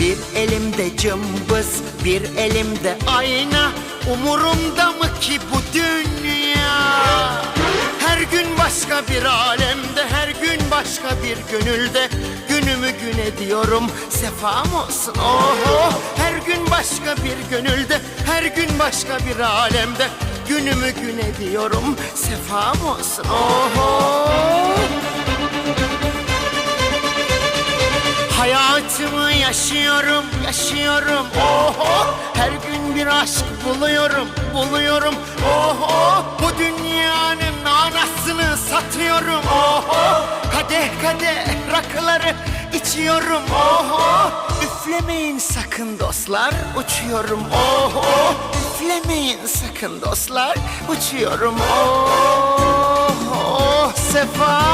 Bir elimde cımbız, bir elimde ayna. Umurumda mı ki bu dünya? Her gün başka bir alemde, her gün başka bir gönülde. Günümü gün ediyorum, sefam olsun. Oho! Her gün başka bir gönülde, her gün başka bir alemde. Günümü gün ediyorum, sefam olsun. Oho Hayatımı yaşıyorum, yaşıyorum. Oho! Her gün bir aşk buluyorum, buluyorum. Oho! Bu dünyanın anasını satıyorum. Oho! Kadeh kadeh rakıları içiyorum. Oho! Üflemeyin sakın dostlar, uçuyorum. Oho! Üflemeyin sakın dostlar, uçuyorum. Oho! Olsun